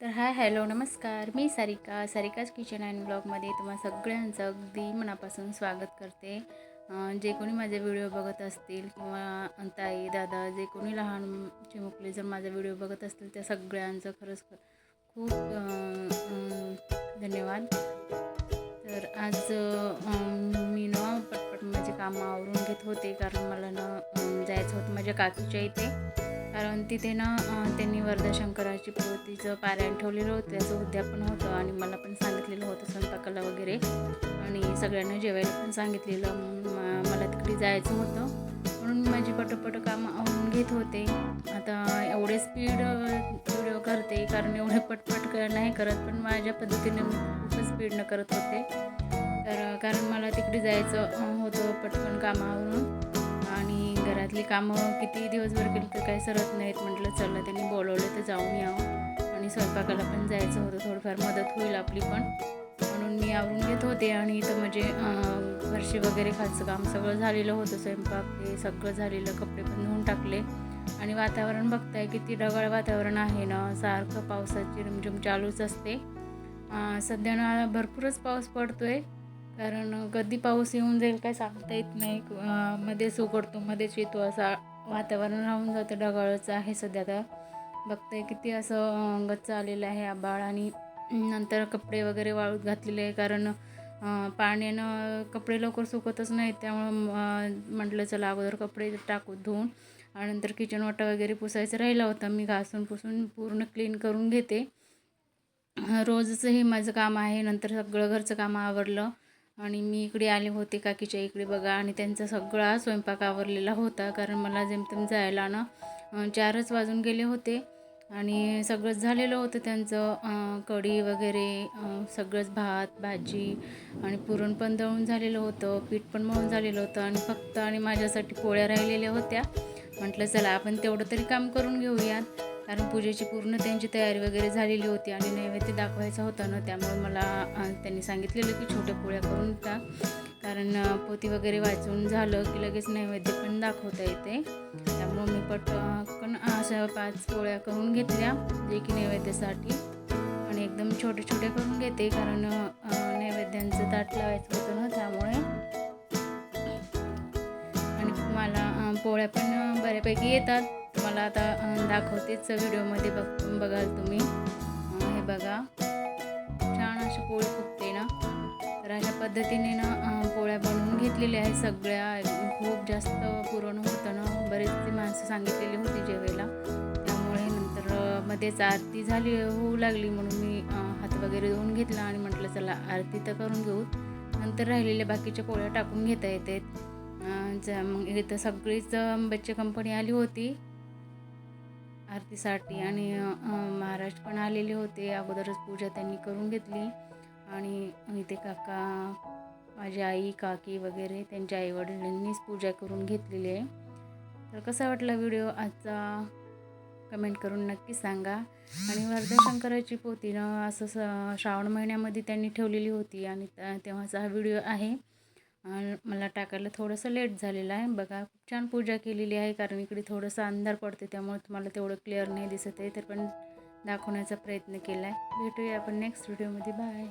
तर hi hello नमस्कार. मी सारिका सारिकाच किचन अँड ब्लॉगमध्ये तुम्हा सगळ्यांचं अगदी मनापासून स्वागत करते. जे कोणी माझे व्हिडिओ बघत असतील किंवा ताई दादा जे कोणी लहान चिमुकले जर माझा व्हिडिओ बघत असतील त्या सगळ्यांचं खरंच खूप धन्यवाद. तर आज मी ना पटपट माझे कामं आवरून घेत होते कारण मला ना जायचं होतं माझ्या काकीच्या इथे. कारण तिथे ना त्यांनी वर्धा शंकराची पोतीचं पारायण ठेवलेलं होतं त्याचं उद्यापन होतं आणि मला पण सांगितलेलं होतं स्वयंपाकाला वगैरे. आणि सगळ्यांना जेवायला पण सांगितलेलं मला तिकडे जायचं होतं. म्हणून माझी पटपट कामं घेत होते. आता एवढे स्पीड व्हिडिओ करते कारण एवढे पटपट नाही करत पण माझ्या पद्धतीने खूपच स्पीडनं करत होते. तर कारण मला तिकडे जायचं होतं पटकन कामावरून. आणि घरातली कामं किती दिवसभर केली तर काही सरत नाहीत म्हटलं चला त्यांनी बोलवलं तर जाऊन यावं. आणि स्वयंपाकाला पण जायचं होतं थोडंफार मदत होईल आपली पण. म्हणून मी आवरून घेत होते आणि इथं म्हणजे फरशी वगैरे खालचं काम सगळं झालेलं होतं स्वयंपाक हे सगळं झालेलं कपडे पण धुवून टाकले. आणि वातावरण बघताय किती ढगाळ वातावरण आहे ना सारखं पावसाची रिमझिम चालूच असते. सध्या ना भरपूरच पाऊस पडतो आहे कारण कधी पाऊस येऊन जाईल काय सांगता येत नाही. मध्येच उघडतो मध्येच येतो असा वातावरण राहून जातं ढगाळचं आहे सध्या तर. बघताय किती असं गच्च आलेलं आहे आबाळ आणि नंतर कपडे वगैरे वाळूत घातलेले आहे कारण पाण्यानं कपडे लवकर सुकतच नाहीत. त्यामुळं म्हटलं चला अगोदर कपडे टाकू धुवून आणि नंतर किचन वाटा वगैरे पुसायचं राहिला होता. मी घासून पुसून पूर्ण क्लीन करून घेते. रोजचं हे माझं काम आहे नंतर सगळं घरचं काम आवडलं आणि मी इकडे आले होते काकीच्या इकडे बघा आणि त्यांचा सगळा स्वयंपाक आवरलेला होता. कारण मला जेमतेम जायला ना चारच वाजून गेले होते आणि सगळंच झालेलं होतं त्यांचं. कढी वगैरे सगळंच भात भाजी आणि पुरण पण दळून झालेलं होतं पीठ पण मळून झालेलं होतं आणि फक्त आणि माझ्यासाठी पोळ्या राहिलेल्या होत्या. म्हटलं चला आपण तेवढं तरी काम करून घेऊयात. कारण पूजेची पूर्ण त्यांची तयारी वगैरे झालेली होती आणि नैवेद्य दाखवायचा होता ना त्यामुळे मला त्यांनी सांगितलेलं की छोट्या पोळ्या करून टाक. कारण पोती वगैरे वाचून झालं की लगेच नैवेद्य पण दाखवता येते. त्यामुळं मी पटकन अशा पाच पोळ्या करून घेतल्या जे की नैवेद्यासाठी. आणि एकदम छोटे छोटे करून घेते कारण नैवेद्यांचं ताट लावायचं होतं ना त्यामुळे. आणि मला पोळ्या पण बऱ्यापैकी येतात. तुम्हाला आता दाखवतेच व्हिडिओमध्ये बघ बघाल तुम्ही. हे बघा. छान अशी पोळी फुगते ना. तर अशा पद्धतीने ना पोळ्या बनवून घेतलेल्या आहेत सगळ्या. खूप जास्त पुरण होतं ना. बरेचसे माणसं सांगितलेली होती जेवायला. त्यामुळे नंतर मध्येच आरती झाली होऊ लागली म्हणून मी हात वगैरे धुवून घेतला आणि म्हटलं चला आरती तर करून घेऊ. नंतर राहिलेल्या बाकीच्या पोळ्या टाकून घेता येते मग इथं सगळीच अं, बच्चे कंपनी आली होती. आरतीसाठी आणि महाराज पण आलेले होते. अगोदरच पूजा त्यांनी करून घेतली. आणि इथे काका माझी आई काकी वगैरे त्यांच्या आईवडिलांनीच पूजा करून घेतलेली आहे. तर कसा वाटला व्हिडिओ? आजचा कमेंट करून नक्की सांगा. आणि वर्धाशंकराची पोती ना असं स श्रावण महिन्यामध्ये त्यांनी ठेवलेली होती आणि त्या- तेव्हाचा हा व्हिडिओ आहे. मला टाकायला थोडंसं लेट झालेलं आहे. बघा खूप छान पूजा केलेली आहे कारण इकडे थोडंसं अंधार पडते त्यामुळे तुम्हाला तेवढं क्लिअर नाही दिसत आहे. तर पण दाखवण्याचा प्रयत्न केला आहे भेटूया आपण नेक्स्ट व्हिडिओमध्ये बाय